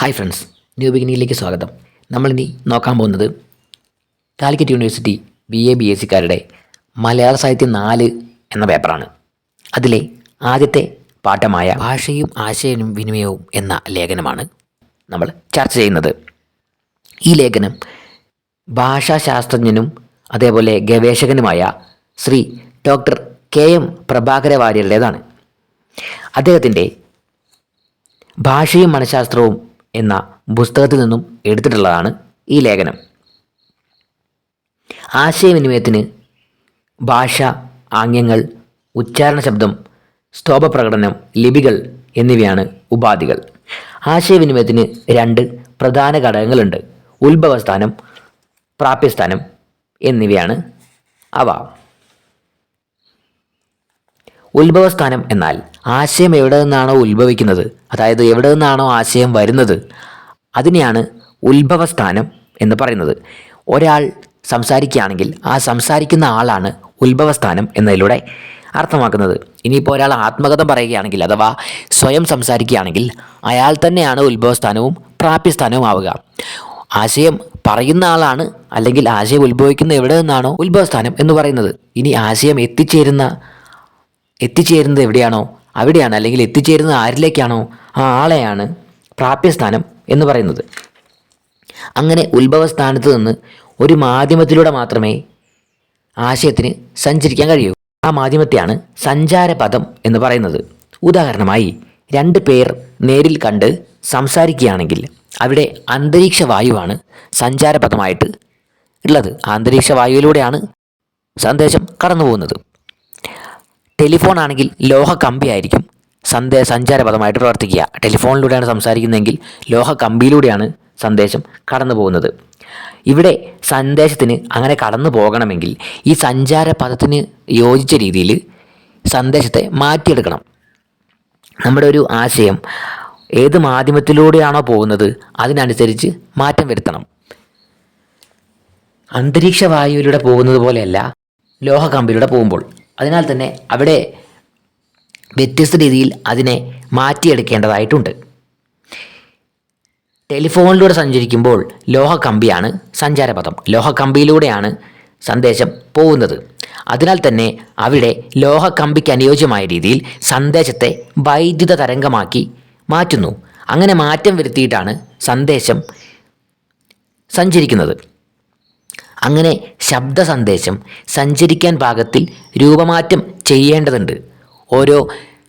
Hi friends new ബിഗിനിങ്ങിലേക്ക് സ്വാഗതം. നമ്മളിനി നോക്കാൻ പോകുന്നത് Calicut university B A B S സിക്കാരുടെ മലയാള സാഹിത്യം നാല് എന്ന പേപ്പറാണ്. അതിലെ ആദ്യത്തെ പാഠമായ ഭാഷയും ആശയനും വിനിമയവും എന്ന ലേഖനമാണ് നമ്മൾ ചർച്ച ചെയ്യുന്നത്. ഈ ലേഖനം ഭാഷാശാസ്ത്രജ്ഞനും അതേപോലെ ഗവേഷകനുമായ Shri doctor K M Prabhakara വാര്യരുടേതാണ്. അദ്ദേഹത്തിന്റെ ഭാഷയും മനഃശാസ്ത്രവും എന്ന പുസ്തകത്തിൽ നിന്നും എടുത്തിട്ടുള്ളതാണ് ഈ ലേഖനം. ആശയവിനിമയത്തിന് ഭാഷ ആംഗ്യങ്ങൾ ഉച്ചാരണ ശബ്ദം സ്തോഭപ്രകടനം ലിപികൾ എന്നിവയാണ് ഉപാധികൾ. ആശയവിനിമയത്തിന് രണ്ട് പ്രധാന ഘടകങ്ങളുണ്ട്. ഉത്ഭവസ്ഥാനം പ്രാപ്യസ്ഥാനം എന്നിവയാണ് അവ. ഉത്ഭവസ്ഥാനം എന്നാൽ ആശയം എവിടെ നിന്നാണോ ഉത്ഭവിക്കുന്നത്? അതായത് എവിടെ നിന്നാണോ ആശയം വരുന്നത്? അതിനെയാണ് ഉത്ഭവസ്ഥാനം എന്ന് പറയുന്നത്. ഒരാൾ സംസാരിക്കുകയാണെങ്കിൽ ആ സംസാരിക്കുന്ന ആളാണ് ഉത്ഭവസ്ഥാനം എന്നതിലൂടെ അർത്ഥമാക്കുന്നത്. ഇനിയിപ്പോൾ ഒരാൾ ആത്മകഥ പറയുകയാണെങ്കിൽ അഥവാ സ്വയം സംസാരിക്കുകയാണെങ്കിൽ അയാൾ തന്നെയാണ് ഉത്ഭവസ്ഥാനവും പ്രാപ്യസ്ഥാനവും ആവുക. ആശയം പറയുന്ന ആളാണ് അല്ലെങ്കിൽ ആശയം ഉത്ഭവിക്കുന്ന എവിടെ നിന്നാണോ ഉത്ഭവസ്ഥാനം എന്ന് പറയുന്നത്. ഇനി ആശയം എത്തിച്ചേരുന്ന എത്തിച്ചേരുന്നത് എവിടെയാണോ? അവിടെയാണ് അല്ലെങ്കിൽ എത്തിച്ചേരുന്നത് ആരിലേക്കാണോ? ആ ആളെയാണ് പ്രാപ്യസ്ഥാനം എന്ന് പറയുന്നത്. അങ്ങനെ ഉത്ഭവസ്ഥാനത്ത് നിന്ന് ഒരു മാധ്യമത്തിലൂടെ മാത്രമേ ആശയത്തിന് സഞ്ചരിക്കാൻ കഴിയൂ. ആ മാധ്യമത്തെയാണ് സഞ്ചാരപദം എന്ന് പറയുന്നത്. ഉദാഹരണമായി രണ്ട് പേർ നേരിൽ കണ്ട് സംസാരിക്കുകയാണെങ്കിൽ അവിടെ അന്തരീക്ഷ വായുവാണ് സഞ്ചാരപദമായിട്ട് ഉള്ളത്. അന്തരീക്ഷ വായുവിലൂടെയാണ് സന്ദേശം കടന്നു പോകുന്നത് ടെലിഫോൺ ആണെങ്കിൽ ലോഹ കമ്പിയായിരിക്കും സന്ദേശ സന്ദേ സഞ്ചാരപദമായിട്ട് പ്രവർത്തിക്കുക. ടെലിഫോണിലൂടെയാണ് സംസാരിക്കുന്നതെങ്കിൽ ലോഹ കമ്പിയിലൂടെയാണ് സന്ദേശം കടന്നു പോകുന്നത് ഇവിടെ സന്ദേശത്തിന് അങ്ങനെ കടന്നു പോകണമെങ്കിൽ ഈ സഞ്ചാരപഥത്തിന് യോജിച്ച രീതിയിൽ സന്ദേശത്തെ മാറ്റിയെടുക്കണം. നമ്മുടെ ഒരു ആശയം ഏത് മാധ്യമത്തിലൂടെയാണോ പോകുന്നത് അതിനനുസരിച്ച് മാറ്റം വരുത്തണം. അന്തരീക്ഷ വായുവിലൂടെ പോകുന്നത് പോലെയല്ല ലോഹ കമ്പിലൂടെ പോകുമ്പോൾ. അതിനാൽ തന്നെ അവിടെ വ്യത്യസ്ത രീതിയിൽ അതിനെ മാറ്റിയെടുക്കേണ്ടതായിട്ടുണ്ട്. ടെലിഫോണിലൂടെ സഞ്ചരിക്കുമ്പോൾ ലോഹ കമ്പിയാണ് സഞ്ചാരപഥം. ലോഹ കമ്പിയിലൂടെയാണ് സന്ദേശം പോകുന്നത്. അതിനാൽ തന്നെ അവിടെ ലോഹ കമ്പിക്ക് അനുയോജ്യമായ രീതിയിൽ സന്ദേശത്തെ വൈദ്യുത തരംഗമാക്കി മാറ്റുന്നു. അങ്ങനെ മാറ്റം വരുത്തിയിട്ടാണ് സന്ദേശം സഞ്ചരിക്കുന്നത്. അങ്ങനെ ശബ്ദ സന്ദേശം സഞ്ചരിക്കാൻ പാകത്തിൽ രൂപമാറ്റം ചെയ്യേണ്ടതുണ്ട്. ഓരോ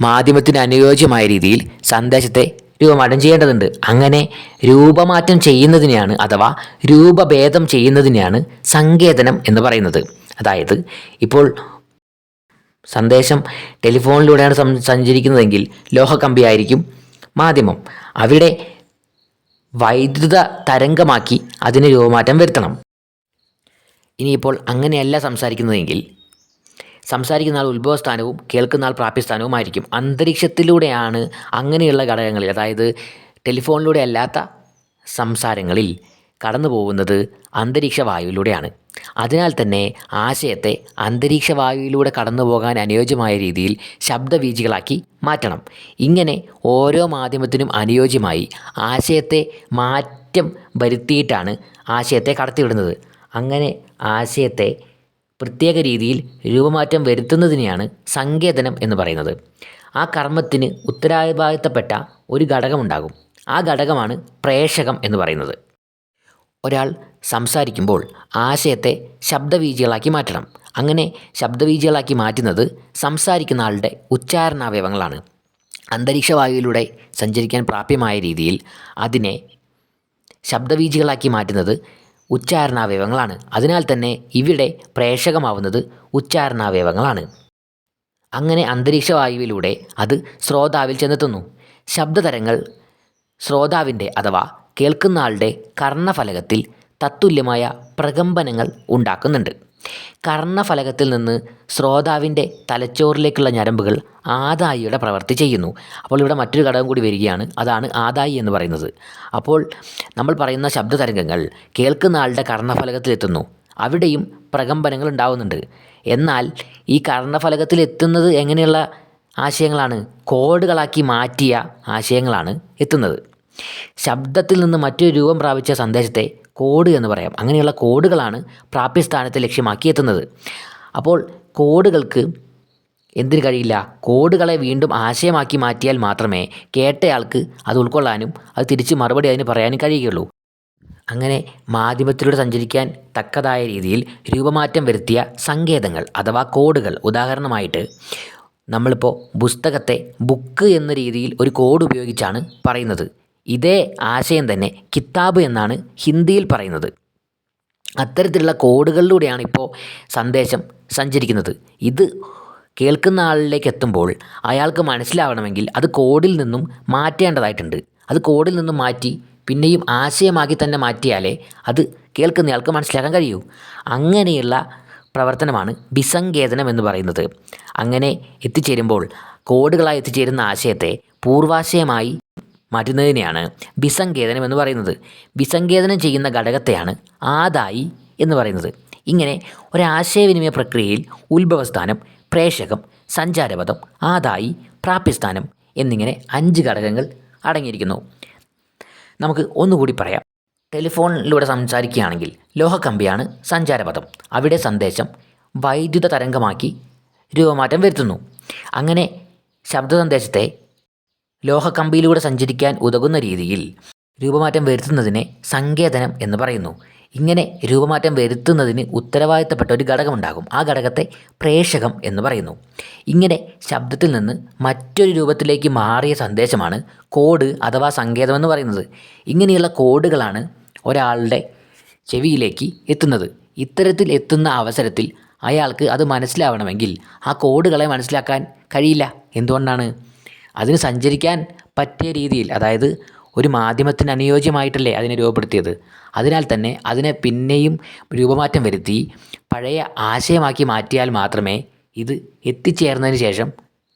മാധ്യമത്തിന് അനുയോജ്യമായ രീതിയിൽ സന്ദേശത്തെ രൂപമാറ്റം ചെയ്യേണ്ടതുണ്ട്. അങ്ങനെ രൂപമാറ്റം ചെയ്യുന്നതിനെയാണ് അഥവാ രൂപഭേദം ചെയ്യുന്നതിനെയാണ് സങ്കേതനം എന്ന് പറയുന്നത്. അതായത് ഇപ്പോൾ സന്ദേശം ടെലിഫോണിലൂടെയാണ് സഞ്ചരിക്കുന്നതെങ്കിൽ ലോഹക്കമ്പിയായിരിക്കും മാധ്യമം. അവിടെ വൈദ്യുത തരംഗമാക്കി അതിന് രൂപമാറ്റം വരുത്തണം. ഇനിയിപ്പോൾ അങ്ങനെയല്ല സംസാരിക്കുന്നതെങ്കിൽ സംസാരിക്കുന്ന ആൾ ഉത്ഭവസ്ഥാനവും കേൾക്കുന്ന ആൾ പ്രാപ്യസ്ഥാനവുമായിരിക്കും. അന്തരീക്ഷത്തിലൂടെയാണ് അങ്ങനെയുള്ള ഘടകങ്ങളിൽ അതായത് ടെലിഫോണിലൂടെ അല്ലാത്ത സംസാരങ്ങളിൽ കടന്നു പോകുന്നത് അന്തരീക്ഷ വായുവിലൂടെയാണ്. അതിനാൽ തന്നെ ആശയത്തെ അന്തരീക്ഷ വായുവിലൂടെ കടന്നു പോകാൻ അനുയോജ്യമായ രീതിയിൽ ശബ്ദവീചികളാക്കി മാറ്റണം. ഇങ്ങനെ ഓരോ മാധ്യമത്തിനും അനുയോജ്യമായി ആശയത്തെ മാറ്റം വരുത്തിയിട്ടാണ് ആശയത്തെ കടത്തിവിടുന്നത്. അങ്ങനെ ആശയത്തെ പ്രത്യേക രീതിയിൽ രൂപമാറ്റം വരുത്തുന്നതിനെയാണ് സങ്കേതനം എന്ന് പറയുന്നത്. ആ കർമ്മത്തിന് ഉത്തരവാദിത്തപ്പെട്ട ഒരു ഘടകമുണ്ടാകും. ആ ഘടകമാണ് പ്രേഷകം എന്ന് പറയുന്നത്. ഒരാൾ സംസാരിക്കുമ്പോൾ ആശയത്തെ ശബ്ദവീജികളാക്കി മാറ്റണം. അങ്ങനെ ശബ്ദവീജികളാക്കി മാറ്റുന്നത് സംസാരിക്കുന്ന ആളുടെ ഉച്ചാരണാവയവങ്ങളാണ്. അന്തരീക്ഷവായുവിലൂടെ സഞ്ചരിക്കാൻ പ്രാപ്യമായ രീതിയിൽ അതിനെ ശബ്ദവീജികളാക്കി മാറ്റുന്നത് ഉച്ചാരണാവയവങ്ങളാണ്. അതിനാൽ തന്നെ ഇവിടെ പ്രേഷകമാവുന്നത് ഉച്ചാരണാവയവങ്ങളാണ്. അങ്ങനെ അന്തരീക്ഷവായുവിലൂടെ അത് ശ്രോതാവിൽ ചെന്നെത്തുന്നു. ശബ്ദതരങ്ങൾ ശ്രോതാവിന്റെ അഥവാ കേൾക്കുന്ന ആളുടെ കർണഫലകത്തിൽ തത്തുല്യമായ പ്രകമ്പനങ്ങൾ ഉണ്ടാക്കുന്നുണ്ട്. കർണഫലകത്തിൽ നിന്ന് ശ്രോതാവിന്റെ തലച്ചോറിലേക്കുള്ള ഞരമ്പുകൾ ആദായിയുടെ പ്രവൃത്തി ചെയ്യുന്നു. അപ്പോൾ ഇവിടെ മറ്റൊരു ഘടകം കൂടി വരികയാണ്. അതാണ് ആദായി എന്ന് പറയുന്നത്. അപ്പോൾ നമ്മൾ പറയുന്ന ശബ്ദ തരംഗങ്ങൾ കേൾക്കുന്ന ആളുടെ കർണഫലകത്തിലെത്തുന്നു. അവിടെയും പ്രകമ്പനങ്ങൾ ഉണ്ടാവുന്നുണ്ട്. എന്നാൽ ഈ കർണഫലകത്തിൽ എത്തുന്നത് എങ്ങനെയുള്ള ആശയങ്ങളാണ്? കോഡുകളാക്കി മാറ്റിയ ആശയങ്ങളാണ് എത്തുന്നത്. ശബ്ദത്തിൽ നിന്ന് മറ്റൊരു രൂപം പ്രാപിച്ച സന്ദേശത്തെ കോഡ് എന്ന് പറയാം. അങ്ങനെയുള്ള കോഡുകളാണ് പ്രാപ്യസ്ഥാനത്തെ ലക്ഷ്യമാക്കി എത്തുന്നത് അപ്പോൾ കോഡുകൾക്ക് എന്തിനു കഴിയില്ല? കോഡുകളെ വീണ്ടും ആശയമാക്കി മാറ്റിയാൽ മാത്രമേ കേട്ടയാൾക്ക് അത് ഉൾക്കൊള്ളാനും അത് തിരിച്ച് മറുപടി അതിന് പറയാനും കഴിയുകയുള്ളൂ. അങ്ങനെ മാധ്യമത്തിലൂടെ സഞ്ചരിക്കാൻ തക്കതായ രീതിയിൽ രൂപമാറ്റം വരുത്തിയ സങ്കേതങ്ങൾ അഥവാ കോഡുകൾ. ഉദാഹരണമായിട്ട് നമ്മളിപ്പോൾ പുസ്തകത്തെ ബുക്ക് എന്ന രീതിയിൽ ഒരു കോഡ് ഉപയോഗിച്ചാണ് പറയുന്നത്. ഇതേ ആശയം തന്നെ കിതാബ് എന്നാണ് ഹിന്ദിയിൽ പറയുന്നത്. അത്തരത്തിലുള്ള കോഡുകളിലൂടെയാണ് ഇപ്പോൾ സന്ദേശം സഞ്ചരിക്കുന്നത്. ഇത് കേൾക്കുന്ന ആളിലേക്ക് എത്തുമ്പോൾ അയാൾക്ക് മനസ്സിലാവണമെങ്കിൽ അത് കോഡിൽ നിന്നും മാറ്റേണ്ടതായിട്ടുണ്ട്. അത് കോഡിൽ നിന്നും മാറ്റി പിന്നെയും ആശയമാക്കി തന്നെ മാറ്റിയാലേ അത് കേൾക്കുന്നയാൾക്ക് മനസ്സിലാക്കാൻ കഴിയൂ. അങ്ങനെയുള്ള പ്രവർത്തനമാണ് വിസങ്കേതനം എന്ന് പറയുന്നത്. അങ്ങനെ എത്തിച്ചേരുമ്പോൾ കോഡുകളായി എത്തിച്ചേരുന്ന ആശയത്തെ പൂർവാശയമായി മാറ്റുന്നതിനെയാണ് വിസങ്കേതനം എന്ന് പറയുന്നത്. വിസങ്കേതനം ചെയ്യുന്ന ഘടകത്തെയാണ് ആദായി എന്ന് പറയുന്നത്. ഇങ്ങനെ ഒരാശയവിനിമയ പ്രക്രിയയിൽ ഉത്ഭവസ്ഥാനം പ്രേഷകം സഞ്ചാരപഥം ആദായി പ്രാപ്യസ്ഥാനം എന്നിങ്ങനെ അഞ്ച് ഘടകങ്ങൾ അടങ്ങിയിരിക്കുന്നു. നമുക്ക് ഒന്നുകൂടി പറയാം. ടെലിഫോണിലൂടെ സംസാരിക്കുകയാണെങ്കിൽ ലോഹക്കമ്പിയാണ് സഞ്ചാരപഥം. അവിടെ സന്ദേശം വൈദ്യുത തരംഗമാക്കി രൂപമാറ്റം വരുത്തുന്നു. അങ്ങനെ ശബ്ദ സന്ദേശത്തെ ലോഹക്കമ്പിയിലൂടെ സഞ്ചരിക്കാൻ ഉതകുന്ന രീതിയിൽ രൂപമാറ്റം വരുത്തുന്നതിനെ സങ്കേതനം എന്ന് പറയുന്നു. ഇങ്ങനെ രൂപമാറ്റം വരുത്തുന്നതിന് ഉത്തരവാദിത്തപ്പെട്ട ഒരു ഘടകമുണ്ടാകും. ആ ഘടകത്തെ പ്രേഷകം എന്ന് പറയുന്നു. ഇങ്ങനെ ശബ്ദത്തിൽ നിന്ന് മറ്റൊരു രൂപത്തിലേക്ക് മാറിയ സന്ദേശമാണ് കോഡ് അഥവാ സങ്കേതം എന്ന് പറയുന്നത്. ഇങ്ങനെയുള്ള കോഡുകളാണ് ഒരാളുടെ ചെവിയിലേക്ക് എത്തുന്നത്. ഇത്തരത്തിൽ എത്തുന്ന അവസരത്തിൽ അയാൾക്ക് അത് മനസ്സിലാവണമെങ്കിൽ ആ കോഡുകളെ മനസ്സിലാക്കാൻ കഴിയില്ല. എന്തുകൊണ്ടാണ്? അതിന് സഞ്ചരിക്കാൻ പറ്റിയ രീതിയിൽ അതായത് ഒരു മാധ്യമത്തിന് അനുയോജ്യമായിട്ടല്ലേ അതിനെ രൂപപ്പെടുത്തിയത്. അതിനാൽ തന്നെ അതിനെ പിന്നെയും രൂപമാറ്റം വരുത്തി പഴയ ആശയമാക്കി മാറ്റിയാൽ മാത്രമേ ഇത് എത്തിച്ചേർന്നതിന് ശേഷം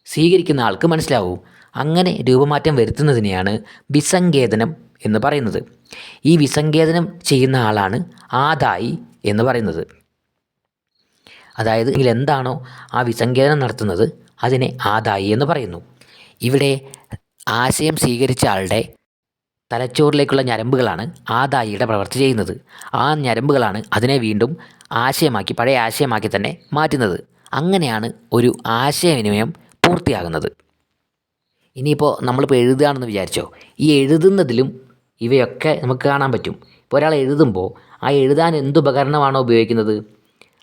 സ്വീകരിക്കുന്ന ആൾക്ക് മനസ്സിലാവൂ. അങ്ങനെ രൂപമാറ്റം വരുത്തുന്നതിനെയാണ് വിസങ്കേതനം എന്ന് പറയുന്നത്. ഈ വിസങ്കേതനം ചെയ്യുന്ന ആളാണ് ആദായി എന്ന് പറയുന്നത്. അതായത് ഇതിൽ എന്താണോ ആ വിസങ്കേതനം നടത്തുന്നത് അതിനെ ആദായി എന്ന് പറയുന്നു. ഇവിടെ ആശയം സ്വീകരിച്ച ആളുടെ തലച്ചോറിലേക്കുള്ള ഞരമ്പുകളാണ് ആദായിയുടെ പ്രവൃത്തി ചെയ്യുന്നത്. ആ ഞരമ്പുകളാണ് അതിനെ വീണ്ടും ആശയമാക്കി പഴയ ആശയമാക്കി തന്നെ മാറ്റുന്നത്. അങ്ങനെയാണ് ഒരു ആശയവിനിമയം പൂർത്തിയാകുന്നത്. ഇനിയിപ്പോൾ നമ്മളിപ്പോൾ എഴുതുകയാണെന്ന് വിചാരിച്ചോ? ഈ എഴുതുന്നതിലും ഇവയൊക്കെ നമുക്ക് കാണാൻ പറ്റും. ഇപ്പോൾ ഒരാൾ എഴുതുമ്പോൾ ആ എഴുതാൻ എന്ത് ഉപകരണമാണോ ഉപയോഗിക്കുന്നത്?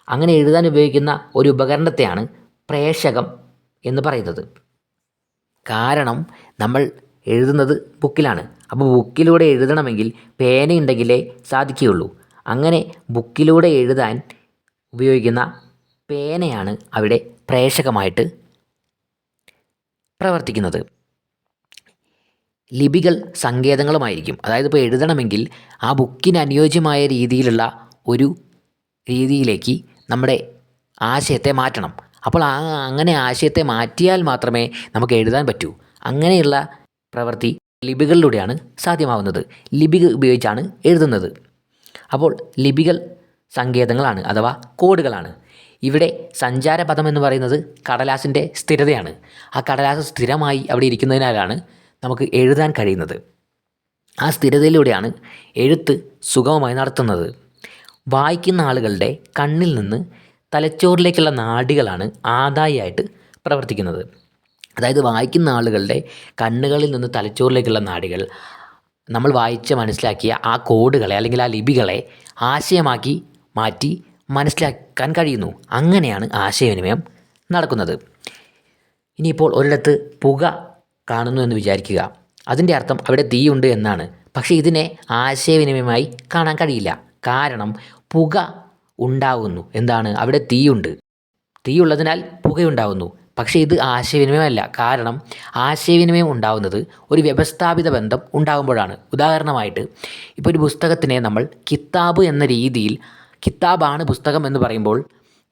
അങ്ങനെ എഴുതാൻ ഉപയോഗിക്കുന്ന ഒരു ഉപകരണത്തെയാണ് പ്രേഷകം എന്ന് പറയുന്നത്. കാരണം നമ്മൾ എഴുതുന്നത് ബുക്കിലാണ്. അപ്പോൾ ബുക്കിലൂടെ എഴുതണമെങ്കിൽ പേനയുണ്ടെങ്കിലേ സാധിക്കുകയുള്ളൂ. അങ്ങനെ ബുക്കിലൂടെ എഴുതാൻ ഉപയോഗിക്കുന്ന പേനയാണ് അവിടെ പ്രേഷകമായിട്ട് പ്രവർത്തിക്കുന്നത്. ലിപികൾ സങ്കേതങ്ങളുമായിരിക്കും. അതായത് ഇപ്പോൾ എഴുതണമെങ്കിൽ ആ ബുക്കിന് അനുയോജ്യമായ രീതിയിലുള്ള ഒരു രീതിയിലേക്ക് നമ്മുടെ ആശയത്തെ മാറ്റണം. അപ്പോൾ ആ അങ്ങനെ ആശയത്തെ മാറ്റിയാൽ മാത്രമേ നമുക്ക് എഴുതാൻ പറ്റൂ. അങ്ങനെയുള്ള പ്രവൃത്തി ലിപികളിലൂടെയാണ് സാധ്യമാവുന്നത്. ലിപികൾ ഉപയോഗിച്ചാണ് എഴുതുന്നത്. അപ്പോൾ ലിപികൾ സങ്കേതങ്ങളാണ് അഥവാ കോഡുകളാണ്. ഇവിടെ സഞ്ചാരപഥം എന്ന് പറയുന്നത് കടലാസിന്റെ സ്ഥിരതയാണ്. ആ കടലാസ് സ്ഥിരമായി അവിടെ ഇരിക്കുന്നതിനാലാണ് നമുക്ക് എഴുതാൻ കഴിയുന്നത്. ആ സ്ഥിരതയിലൂടെയാണ് എഴുത്ത് സുഗമമായി നടത്തുന്നത്. വായിക്കുന്ന ആളുകളുടെ കണ്ണിൽ നിന്ന് തലച്ചോറിലേക്കുള്ള നാഡികളാണ് ആദായിയായിട്ട് പ്രവർത്തിക്കുന്നത്. അതായത് വായിക്കുന്ന ആളുകളുടെ കണ്ണുകളിൽ നിന്ന് തലച്ചോറിലേക്കുള്ള നാഡികൾ നമ്മൾ വായിച്ച് മനസ്സിലാക്കിയ ആ കോഡുകളെ അല്ലെങ്കിൽ ആ ലിപികളെ ആശയമാക്കി മാറ്റി മനസ്സിലാക്കാൻ കഴിയുന്നു. അങ്ങനെയാണ് ആശയവിനിമയം നടക്കുന്നത്. ഇനിയിപ്പോൾ ഒരിടത്ത് പുക കാണുന്നു എന്ന് വിചാരിക്കുക. അതിന്റെ അർത്ഥം അവിടെ തീയുണ്ട് എന്നാണ്. പക്ഷേ ഇതിനെ ആശയവിനിമയമായി കാണാൻ കഴിയില്ല. കാരണം പുക ഉണ്ടാകുന്നു എന്താണ്? അവിടെ തീയുണ്ട്. തീയുള്ളതിനാൽ പുകയുണ്ടാകുന്നു പക്ഷേ ഇത് ആശയവിനിമയമല്ല. കാരണം ആശയവിനിമയം ഉണ്ടാകുന്നത് ഒരു വ്യവസ്ഥാപിത ബന്ധം ഉണ്ടാകുമ്പോഴാണ് ഉദാഹരണമായിട്ട് ഇപ്പോൾ ഒരു പുസ്തകത്തിനെ നമ്മൾ കിതാബ് എന്ന രീതിയിൽ കിതാബാണ് പുസ്തകം എന്ന് പറയുമ്പോൾ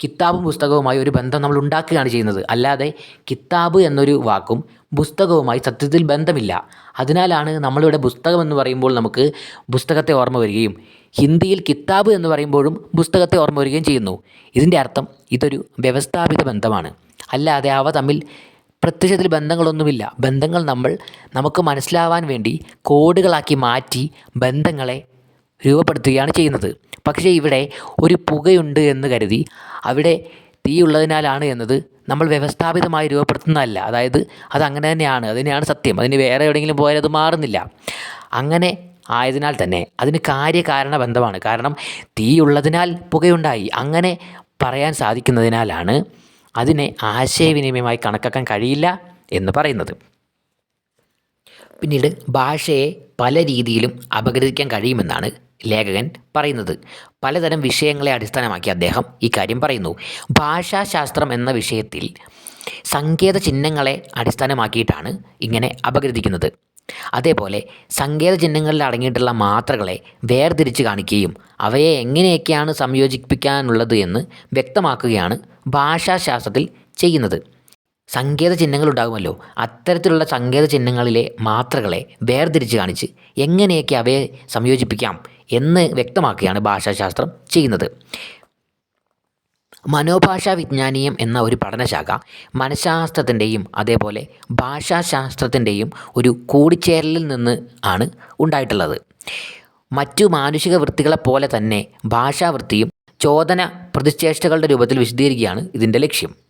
കിതാബും പുസ്തകവുമായി ഒരു ബന്ധം നമ്മൾ ഉണ്ടാക്കുകയാണ് ചെയ്യുന്നത്. അല്ലാതെ കിതാബ് എന്നൊരു വാക്കും പുസ്തകവുമായി സത്യത്തിൽ ബന്ധമില്ല. അതിനാലാണ് നമ്മളിവിടെ പുസ്തകം എന്ന് പറയുമ്പോൾ നമുക്ക് പുസ്തകത്തെ ഓർമ്മ വരികയും ഹിന്ദിയിൽ കിതാബ് എന്ന് പറയുമ്പോഴും പുസ്തകത്തെ ഓർമ്മ വരികയും ചെയ്യുന്നു. ഇതിന്റെ അർത്ഥം ഇതൊരു വ്യവസ്ഥാപിത ബന്ധമാണ്. അല്ലാതെ അവ തമ്മിൽ പ്രത്യക്ഷത്തിൽ ബന്ധങ്ങളൊന്നുമില്ല. ബന്ധങ്ങൾ നമ്മൾ നമുക്ക് മനസ്സിലാവാൻ വേണ്ടി കോഡുകളാക്കി മാറ്റി ബന്ധങ്ങളെ രൂപപ്പെടുത്തുകയാണ് ചെയ്യുന്നത്. പക്ഷേ ഇവിടെ ഒരു പുകയുണ്ട് എന്ന് കരുതി അവിടെ തീ ഉള്ളതിനാലാണ് എന്നത് നമ്മൾ വ്യവസ്ഥാപിതമായി രൂപപ്പെടുത്തുന്നതല്ല. അതായത് അത് അങ്ങനെ തന്നെയാണ് അതിനെയാണ് സത്യം. അതിന് വേറെ എവിടെയെങ്കിലും പോയാൽ അത് മാറുന്നില്ല. അങ്ങനെ ആയതിനാൽ തന്നെ അതിന് കാര്യകാരണ ബന്ധമാണ്. കാരണം തീ ഉള്ളതിനാൽ പുകയുണ്ടായി. അങ്ങനെ പറയാൻ സാധിക്കുന്നതിനാലാണ് അതിനെ ആശയവിനിമയമായി കണക്കാക്കാൻ കഴിയില്ല എന്ന് പറയുന്നത്. പിന്നീട് ഭാഷയെ പല രീതിയിലും അപഗ്രഥിക്കാൻ കഴിയുമെന്നാണ് ലേഖകൻ പറയുന്നത്. പലതരം വിഷയങ്ങളെ അടിസ്ഥാനമാക്കി അദ്ദേഹം ഈ കാര്യം പറയുന്നു. ഭാഷാശാസ്ത്രം എന്ന വിഷയത്തിൽ സങ്കേത ചിഹ്നങ്ങളെ അടിസ്ഥാനമാക്കിയിട്ടാണ് ഇങ്ങനെ അപഗ്രഥിക്കുന്നത്. അതേപോലെ സങ്കേത ചിഹ്നങ്ങളിൽ അടങ്ങിയിട്ടുള്ള മാത്രകളെ വേർതിരിച്ച് കാണിക്കുകയും അവയെ എങ്ങനെയൊക്കെയാണ് സംയോജിപ്പിക്കാനുള്ളത് എന്ന് വ്യക്തമാക്കുകയാണ് ഭാഷാശാസ്ത്രത്തിൽ ചെയ്യുന്നത്. സങ്കേത ചിഹ്നങ്ങൾ ഉണ്ടാകുമല്ലോ. അത്തരത്തിലുള്ള സങ്കേത ചിഹ്നങ്ങളിലെ മാത്രകളെ വേർതിരിച്ച് കാണിച്ച് എങ്ങനെയൊക്കെ അവയെ സംയോജിപ്പിക്കാം എന്ന് വ്യക്തമാക്കുകയാണ് ഭാഷാശാസ്ത്രം ചെയ്യുന്നത്. മനോഭാഷാ വിജ്ഞാനീയം എന്ന ഒരു പഠനശാഖ മനഃശാസ്ത്രത്തിന്റെയും അതേപോലെ ഭാഷാശാസ്ത്രത്തിന്റെയും ഒരു കൂടിച്ചേരലിൽ നിന്ന് ആണ് ഉണ്ടായിട്ടുള്ളത്. മറ്റു മാനുഷിക വൃത്തികളെപ്പോലെ തന്നെ ഭാഷാവൃത്തിയും ചോദന പ്രതിശ്ചേഷ്ടകളുടെ രൂപത്തിൽ വിശദീകരിക്കുകയാണ് ഇതിന്റെ ലക്ഷ്യം.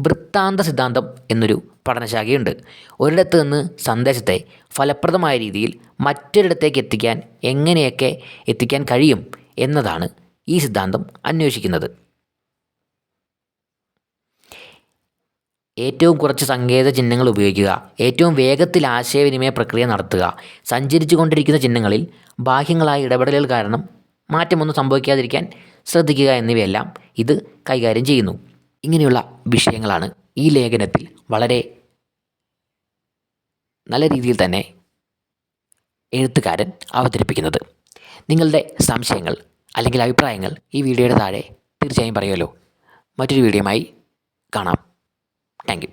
വൃത്താന്ത സിദ്ധാന്തം എന്നൊരു പഠനശാഖയുണ്ട്. ഒരിടത്ത് നിന്ന് സന്ദേശത്തെ ഫലപ്രദമായ രീതിയിൽ മറ്റൊരിടത്തേക്ക് എത്തിക്കാൻ എങ്ങനെയൊക്കെ എത്തിക്കാൻ കഴിയും എന്നതാണ് ഈ സിദ്ധാന്തം അന്വേഷിക്കുന്നത്. ഏറ്റവും കുറച്ച് സങ്കേത ചിഹ്നങ്ങൾ ഉപയോഗിക്കുക ഏറ്റവും വേഗത്തിൽ ആശയവിനിമയ പ്രക്രിയ നടത്തുക സഞ്ചരിച്ചു കൊണ്ടിരിക്കുന്ന ചിഹ്നങ്ങളിൽ ബാഹ്യങ്ങളായ ഇടപെടലുകൾ കാരണം മാറ്റമൊന്നും സംഭവിക്കാതിരിക്കാൻ ശ്രദ്ധിക്കുക എന്നിവയെല്ലാം ഇത് കൈകാര്യം ചെയ്യുന്നു. ഇങ്ങനെയുള്ള വിഷയങ്ങളാണ് ഈ ലേഖനത്തിൽ വളരെ നല്ല രീതിയിൽ തന്നെ എഴുത്തുകാരൻ അവതരിപ്പിക്കുന്നത്. നിങ്ങളുടെ സംശയങ്ങൾ അല്ലെങ്കിൽ അഭിപ്രായങ്ങൾ ഈ വീഡിയോയുടെ താഴെ തീർച്ചയായും പറയുമല്ലോ. മറ്റൊരു വീഡിയോയുമായി കാണാം. താങ്ക്